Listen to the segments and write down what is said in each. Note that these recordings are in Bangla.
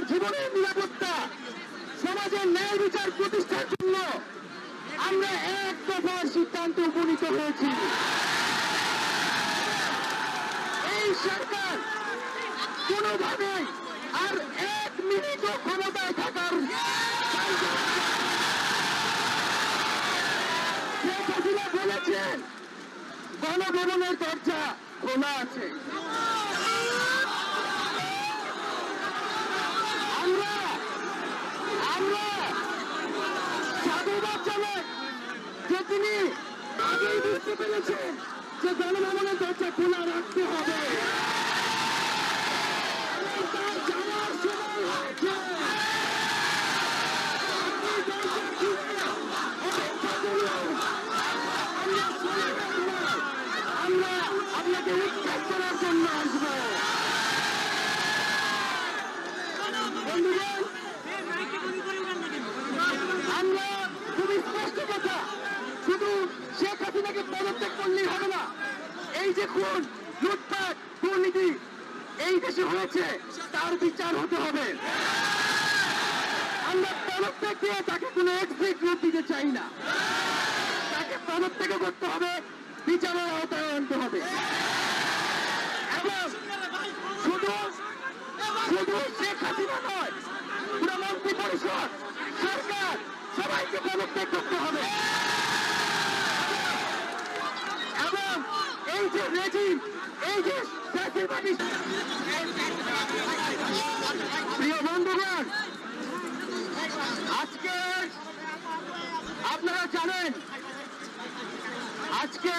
মানুষের জীবনের নিরাপত্তা সমাজের ন্যায় বিচার প্রতিষ্ঠার জন্য আমরা এক দফার সিদ্ধান্তে উপনীত হয়েছি এই সরকার কোনোভাবেই আর এক মিনিটও ক্ষমতায় থাকার শেখ হাসিনা বলেছেন গণভবনের দরজা খোলা আছে আমরা আমরা সাধুবাদ যে তিনি আগেই বুঝতে পেরেছেন যে গণভবনের দরজা খোলা রাখতে হবে। আমরা আপনাকে উৎখাত করার জন্য আসব বন্ধুগণ আমরা খুবই স্পষ্ট কথা শুধু হাসিনাকে পদত্যাগ করলেই হবে না। এই যে খুন, লুটপাট, দুর্নীতি, এই দেশে হয়েছে, তার বিচার হতে হবে। আমরা পদত্যাগ দিয়ে তাকে কোনো এক্সিট দিতে চাই না। তাকে পদত্যাগ করতে হবে, বিচারের আওতায় আনতে হবে। এবং শুধু শুধু শেখ হাসিনা নয় পুরো মন্ত্রী পরিষদ, সরকার, সবাইকে পদত্যাগ করতে হবে এবং রেজিম এই যে প্রিয় বন্ধুগণ আজকে আপনারা জানেন, আজকে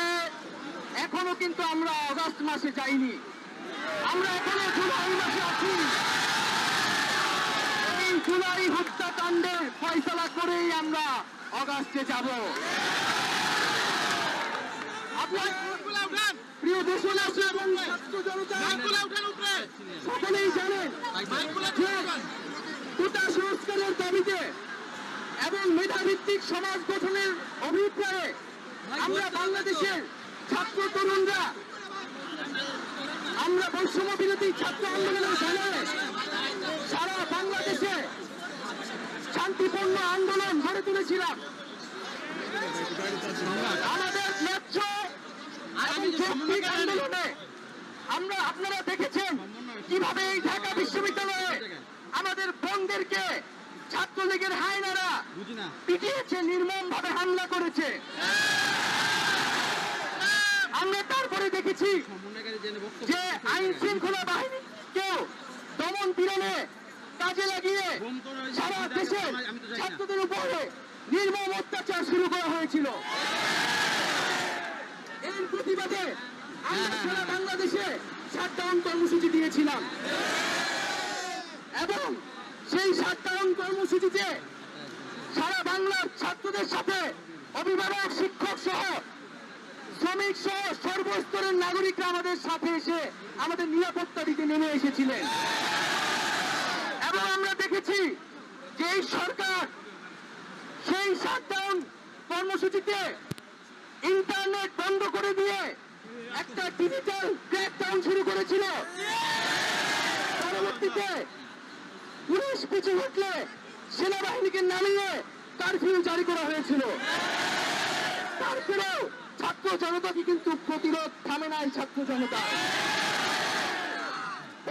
এখনও কিন্তু আমরা অগস্ট মাসে যাইনি। আমরা এখনও জুলাই মাসে আছি। এই জুলাই হত্যাকাণ্ডের ফয়সলা করেই আমরা অগাস্টে যাব। আপনার প্রিয় দেশবাসী এবং ছাত্র জনতা সকলেই জানেন যে কোটা সংস্কারের দাবিতে এবং মেধাভিত্তিক সমাজ গঠনের অভিপ্রায়ে আমরা বাংলাদেশের ছাত্র তরুণরা আমরা বৈষম্য বিরোধী ছাত্র আন্দোলনের ব্যানারে সারা বাংলাদেশে শান্তিপূর্ণ আন্দোলন গড়ে তুলেছিলাম। আমাদের ন্যায্য আন্দোলনে আমরা আপনারা দেখেছেন কীভাবে এই ঢাকা বিশ্ববিদ্যালয়ে আমাদের বোনদেরকে ছাত্রলীগের হায়নারা পিটিয়েছে নির্মম ভাবে হামলা করেছে। আমরা তারপরে দেখেছি যে আইন শৃঙ্খলা বাহিনী কেউ দমন পীড়নে কাজে লাগিয়ে সারা দেশে ছাত্রদের উপরে নির্মম অত্যাচার শুরু করা হয়েছিল। এর প্রতিবাদে আমরা সারা বাংলাদেশে শাটডাউন কর্মসূচি দিয়েছিলাম। এবং সেই শাটডাউন কর্মসূচিতে সারা বাংলার ছাত্রদের সাথে অভিভাবক শিক্ষক সহ শ্রমিক সহ সর্বস্তরের নাগরিকরা আমাদের সাথে এসে আমাদের নিরাপত্তা দিতে নেমে এসেছিলেন। এবং আমরা দেখেছি যে এই সরকার সেই শাটডাউন কর্মসূচিতে ইন্টারনেট বন্ধ করে দিয়ে একটা ডিজিটাল ক্র্যাকডাউন শুরু করেছিল। পরবর্তীতে পুলিশ পিছু হটলে সেনাবাহিনীকে নামিয়ে কারফিউ জারি করা হয়েছিল। তারপরেও ছাত্র জনতাকে কিন্তু প্রতিরোধ থামে নাই ছাত্র জনতা।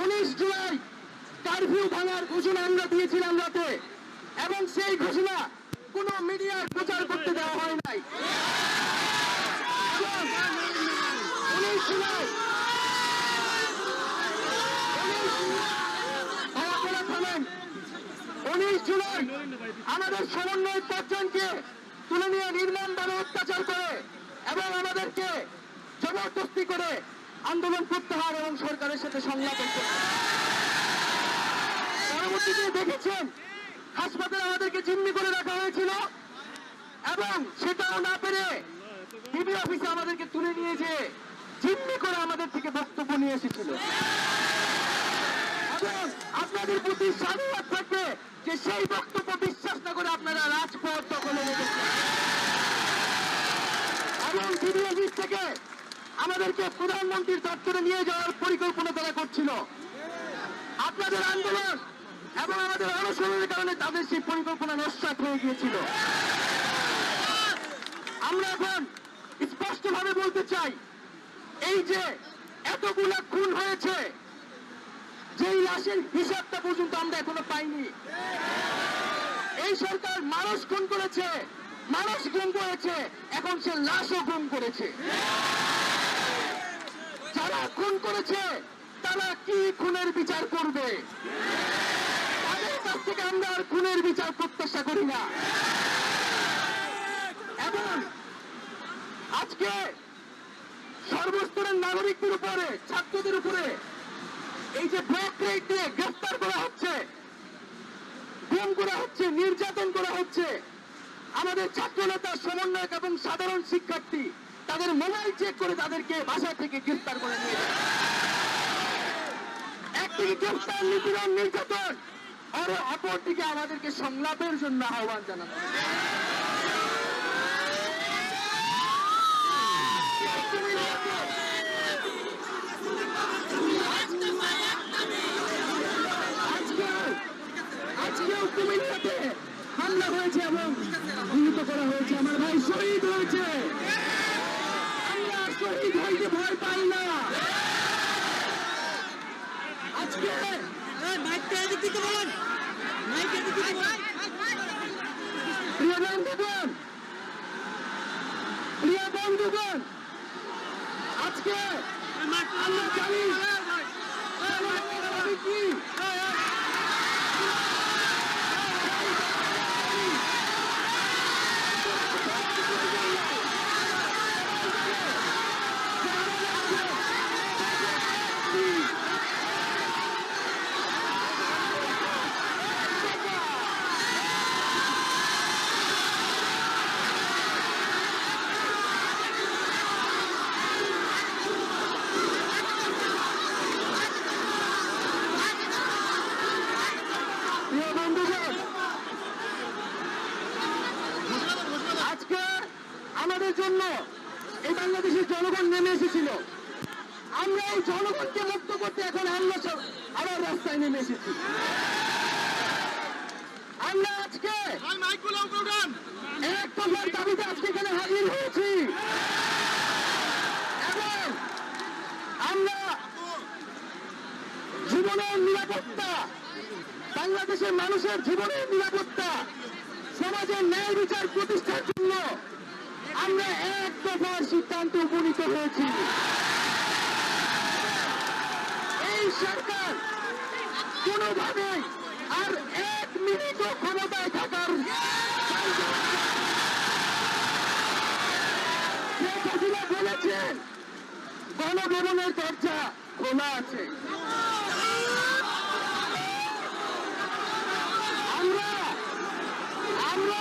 উনিশ জুলাই কারফিউ ভাঙার ঘোষণা আমরা দিয়েছিলাম রাতে, এবং সেই ঘোষণা কোন মিডিয়ার প্রচার করতে দেওয়া হয় নাই এবং উনিশ জুলাই আপনারা থামেন। উনিশ জুলাই আমাদের সমন্বয় পাঁচজনকে তুলে নিয়ে নির্মমভাবে অত্যাচার করে এবং আমাদেরকে জবরদস্তি করে আন্দোলন প্রত্যাহার এবং সরকারের সাথে সংলাপ পরবর্তীতে দেখেছেন, হাসপাতালে আমাদেরকে জিম্মি করে রাখা হয়েছিল এবং সেটাও না পেরে ডিবি অফিসে আমাদেরকে তুলে নিয়ে যে জিম্মি করে আমাদের থেকে বক্তব্য নিয়ে এসেছিল। এবং আপনাদের প্রতি সাধুবাদ থাকবে যে সেই বক্তব্য বিশ্বাস না করে আপনারা রাজপথ দখলে এবং থেকে আমাদেরকে প্রধানমন্ত্রীর দপ্তরে নিয়ে যাওয়ার পরিকল্পনা তারা করছিল। আপনাদের আন্দোলন এবং আমাদের অনশনের কারণে তাদের সেই পরিকল্পনা নস্বাত হয়ে গিয়েছিল। আমরা এখন স্পষ্টভাবে বলতে চাই, এই যে এতগুলা খুন হয়েছে যেই লাশের হিসাবটা পর্যন্ত আমরা এখনও পাইনি। এই সরকার মানুষ খুন করেছে মানুষ গুম করেছে, এখন সে লাশও গুম করেছে। যারা খুন করেছে, তারা কি খুনের বিচার করবে? তাদের কাছ থেকে আমরা আর খুনের বিচার প্রত্যাশা করি না। এবং আজকে সর্বস্তরের নাগরিকদের উপরে, ছাত্রদের উপরে এই যে ব্ল্যাক রেট দিয়ে গ্রেফতার করা হচ্ছে, গুম করা হচ্ছে, নির্যাতন করা হচ্ছে, আমাদের ছাত্র নেতা সমন্বয়ক এবং সাধারণ শিক্ষার্থী, তাদের মোবাইল চেক করে তাদেরকে বাসা থেকে গ্রেফতার করে নিয়ে একদিকে গ্রেফতার নিপীড়ন, নির্যাতন, আর অপরদিকে আমাদেরকে সংলাপের জন্য আহ্বান জানানো আজকেও কুমিল্লাতে হামলা হয়েছে এবং নিহত করা হয়েছে। আমার ভাই শহীদ হয়েছে। আমরা শহীদ হইতে ভয় পাই না। আজকে প্রিয় বন্ধুগণ প্রিয় বন্ধুগণ আজকে আমরা জানি আমি কি প্রিয় বন্ধুগণ আজকে আমাদের জন্য এই বাংলাদেশের জনগণ নেমে এসেছিল। আমরা এই জনগণকে মুক্ত করতে এখন আমরা সব আবার রাস্তায় নেমে এসেছি। আমরা আজকে এক দফার দাবিতে আজকে এখানে হাজির হয়েছি। আমরা জীবনের নিরাপত্তা, বাংলাদেশের মানুষের জীবনের নিরাপত্তা, সমাজের ন্যায় বিচার প্রতিষ্ঠার জন্য আমরা এক দফার সিদ্ধান্তে উপনীত হয়েছি। এই সরকার কোনোভাবেই আর এক মিনিটও ক্ষমতায় থাকার শেখ দরজা খোলা আছে। আমরা আমরা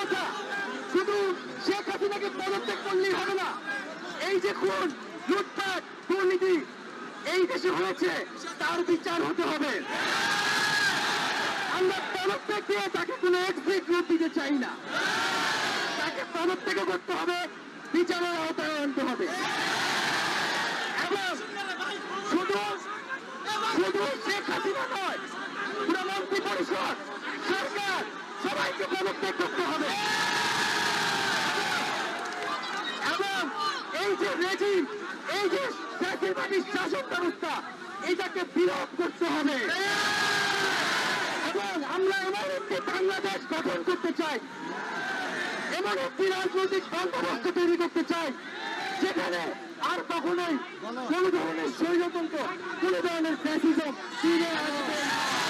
কথা শুধু শেখ হাসিনাকে পদত্যাগ করলেই হবে না। এই যে খুন, লুটপাট, দুর্নীতি, এই দেশে হয়েছে, তার বিচার হতে হবে। আমরা পদত্যাগ দিয়ে তাকে কোনো এক্সিট রূপ দিতে চাই না। তাকে পদত্যাগ করতে হবে, বিচারের আওতায় আনতে হবে। এবং শুধু শুধু শেখ হাসিনা নয়, পুরো মন্ত্রী পরিষদ, সরকার সবাইকে পদত্যাগ করতে হবে এবং এই যে রেজিম এই যে ফ্যাসিবাদী শাসন ব্যবস্থা, এটাকে বিরোধ করতে হবে এবং আমরা এমন একটি বাংলাদেশ গঠন করতে চাই, এমন একটি রাজনৈতিক বন্দোবস্ত তৈরি করতে চাই, যেখানে আর কখনোই কোন ধরনের স্বৈরতন্ত্র, কোন ধরনের ফ্যাসিজম ফিরে আসবে না।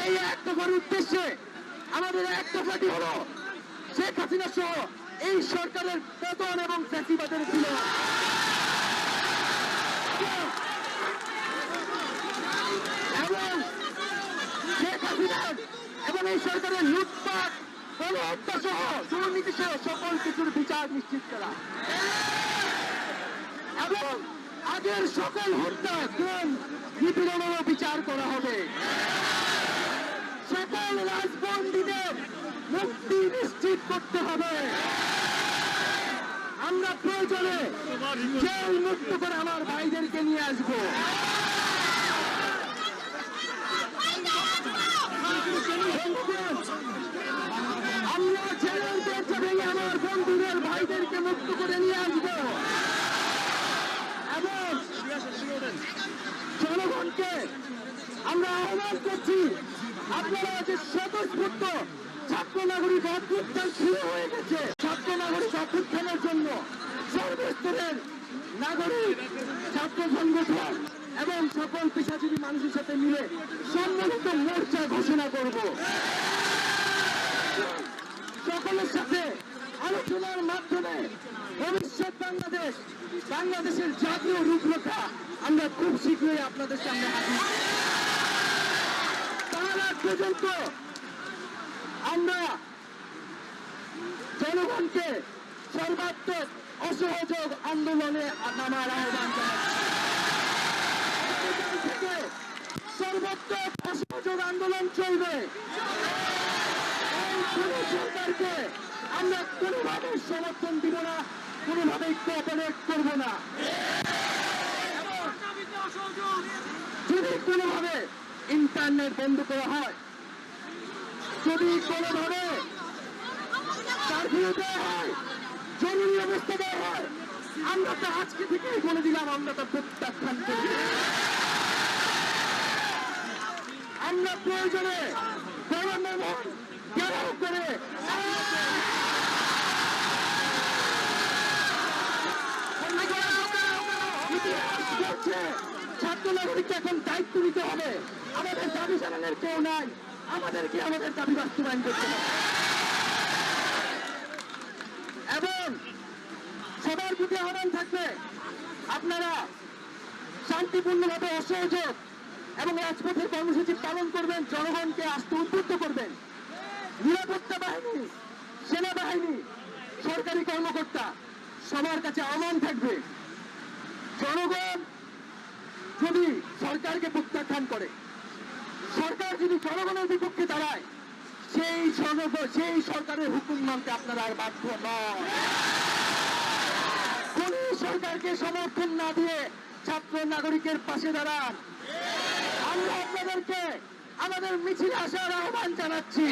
সেই এক দফার উদ্দেশ্যে আমাদের এক দফাটি হলো শেখ হাসিনা সহ এই সরকারের পতন এবং ফ্যাসিবাদের ছিল এবং শেখ হাসিনার এবং এই সরকারের লুটপাট, গণহত্যা সহ দুর্নীতি সহ সকল কিছুর বিচার নিশ্চিত করা। এবং আগের সকল হত্যা, খুন, নিপীড়নেরও বিচার করা হবে। সকল রাজবন্দীদের মুক্তি নিশ্চিত করতে হবে। আমরা প্রয়োজনে জেল মুক্ত করে আমার ভাইদেরকে নিয়ে আসব। আমরা জেলের দরজা আমার বন্ধুদের ভাইদেরকে মুক্ত করে নিয়ে আসব এবং জনগণকে আমরা আহ্বান করছি আপনারা যে স্বতঃস্ফূর্ত ছাত্র নাগরিক অভ্যুত্থান শুরু হয়ে গেছে। ছাত্র নাগরিক অভ্যুত্থানের জন্য সর্বস্তরের নাগরিক ছাত্র সংগঠন এবং সকল পেশাজীবী মানুষের সাথে মিলে সম্মিলিত মোর্চা ঘোষণা করব। সকলের সাথে আলোচনার মাধ্যমে ভবিষ্যৎ বাংলাদেশ, বাংলাদেশের জাতীয় রূপরেখা আমরা খুব শীঘ্রই আপনাদের সামনে হাজির তার আগ পর্যন্ত আমরা জনগণকে সর্বাত্মক অসহযোগ আন্দোলনে নামার আহ্বান থেকে সর্বাত্মক অসহযোগ আন্দোলন চলবে। সরকারকে আমরা কোনোভাবে সমর্থন দিব না কোনোভাবে কোঅপারেট করব না। যদি কোনোভাবে ইন্টারনেট বন্ধ করা হয়, যদি কোনোভাবে জরুরি অবস্থা দেওয়া হয় আমরা তো আজকে থেকেই বলে দিলাম আমরা তো প্রত্যাখ্যান করি আমরা প্রয়োজনে করে ছাত্র নাগরিককে এখন দায়িত্ব নিতে হবে আমাদের দাবি জানানোর কেউ নাই। আমাদেরকে আমাদের দাবি বাস্তবায়ন করতে হবে এবং সবার প্রতি আহ্বান থাকবে। আপনারা শান্তিপূর্ণভাবে অসহযোগ এবং রাজপথের কর্মসূচি পালন করবেন, জনগণকে আস্থা উদ্বুদ্ধ করবেন। নিরাপত্তা বাহিনী, সেনাবাহিনী, সরকারি কর্মকর্তা, সবার কাছে আহ্বান থাকবে, জনগণ যদি সরকারকে প্রত্যাখ্যান করে, সরকার যদি জনগণের বিপক্ষে দাঁড়ায়, সেই সেই সরকারের হুকুম মানতে আপনারা আর বাধ্য নয় সরকারকে সমর্থন না দিয়ে ছাত্র নাগরিকের পাশে দাঁড়ান। আমরা আপনাদেরকে আমাদের মিছিলে আসার আহ্বান জানাচ্ছি।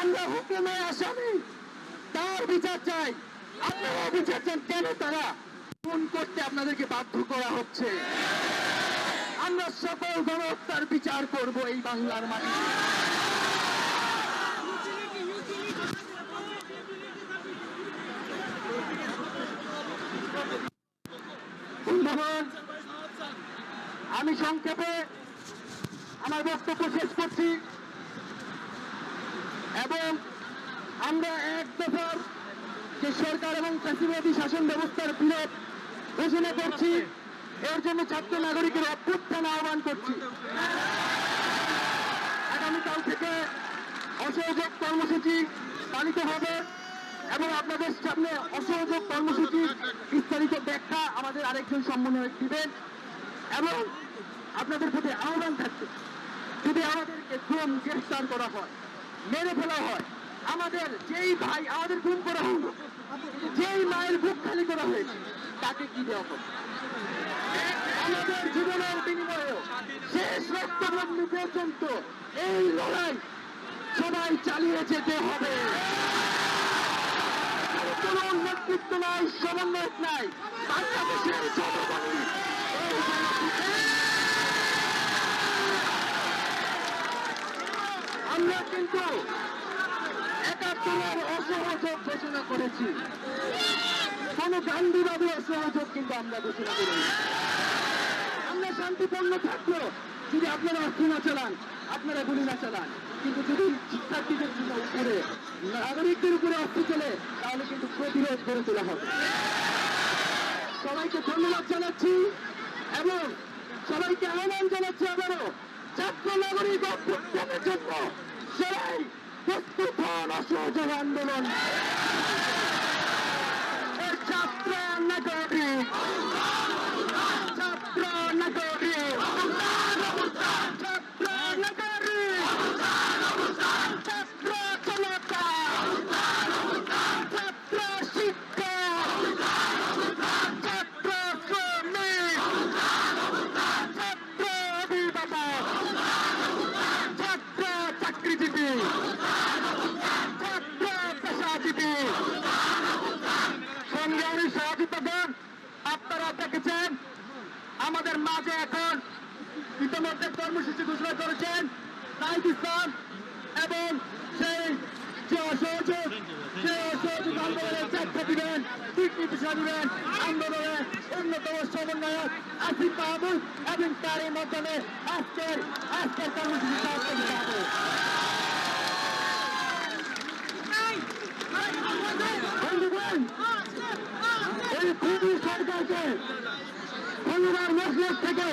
আমরা হুকুমে আসামি। তার বিচার চাই। আপনারা বিচার চান কেন তারা খুন করতে আপনাদেরকে বাধ্য করা হচ্ছে? আমরা সকল গণহত্যার বিচার করব এই বাংলার মাটিতে। আমি সংক্ষেপে আমার বক্তব্য শেষ করছি এবং আমরা এক দফার যে সরকার এবং ফ্যাসিবাদী শাসন ব্যবস্থার বিরোধ ঘোষণা করছি, এর জন্য ছাত্র নাগরিকের অভ্যুত্থান আহ্বান করছি। আগামীকাল থেকে অসহযোগ কর্মসূচি পালিত হবে। এবং আপনাদের সামনে অসহযোগ কর্মসূচির বিস্তারিত ব্যাখ্যা আমাদের আরেকজন সমন্বয়ক দিবেন এবং আপনাদের প্রতি আহ্বান থাকবে, যদি আমাদেরকে গুম গ্রেফতার করা হয়, মেরে ফেলা হয়, আমাদের যেই ভাই, আমাদের গুম করা হলো, যেই মায়ের বুক খালি করা হয়েছে, তাকে কি দেওয়া হবে? আমাদের জীবনের বিনিময়েও শেষ রক্তবন্ধু পর্যন্ত এই লড়াই সবাই চালিয়ে যেতে হবে। কোনো নেতৃত্ব নাই, সমন্বয়ক নাই, বাংলাদেশের আমরা কিন্তু একাত্তরের অসহযোগ ঘোষণা করেছি। কোন গান্ধীবাদী অসহযোগ কিন্তু আমরা ঘোষণা করিনি। শান্তিপূর্ণ থাকল, যদি আপনারা অস্ত্র না চালান, আপনারা গুলি না চালান। কিন্তু যদি শিক্ষার্থীদের উপরে, নাগরিকদের উপরে অস্ত্র চলে, তাহলে কিন্তু প্রতিরোধ করে তোলা হবে। সবাইকে ধন্যবাদ জানাচ্ছি এবং সবাইকে আহ্বান জানাচ্ছি আবারও, ছাত্র নাগরিক অভ্যুত্থানের জন্য সবাই প্রস্তুত হন, অসহযোগ আন্দোলন। ছাত্র নাগরিক ছাত্র নাগরিক ছাত্র নাগরিক ছাত্র জনতা ছাত্র শিক্ষক ছাত্র শ্রমিক ছাত্র অভিভাবক ছাত্র চাকরিজীবী ছাত্র পেশাজীবী সংগ্রামী সহযোগিতাগণ আপনারা দেখেছেন আমাদের মাঝে এখন ইতিমধ্যে কর্মসূচি ঘোষণা করেছেন নাইদ ইসলাম এবং সেই যে অসহযোগ সেই অসহযোগ আন্দোলনের ব্যাখ্যা দিবেন দিক নির্দেশনা দিবেন আন্দোলনের অন্যতম সমন্বয়ক আসিফ মাহমুদ এবং তারই মাধ্যমে আজকের আজকের কর্মসূচি এই খুবই সরকারকে শনিবার মসজিদ থেকে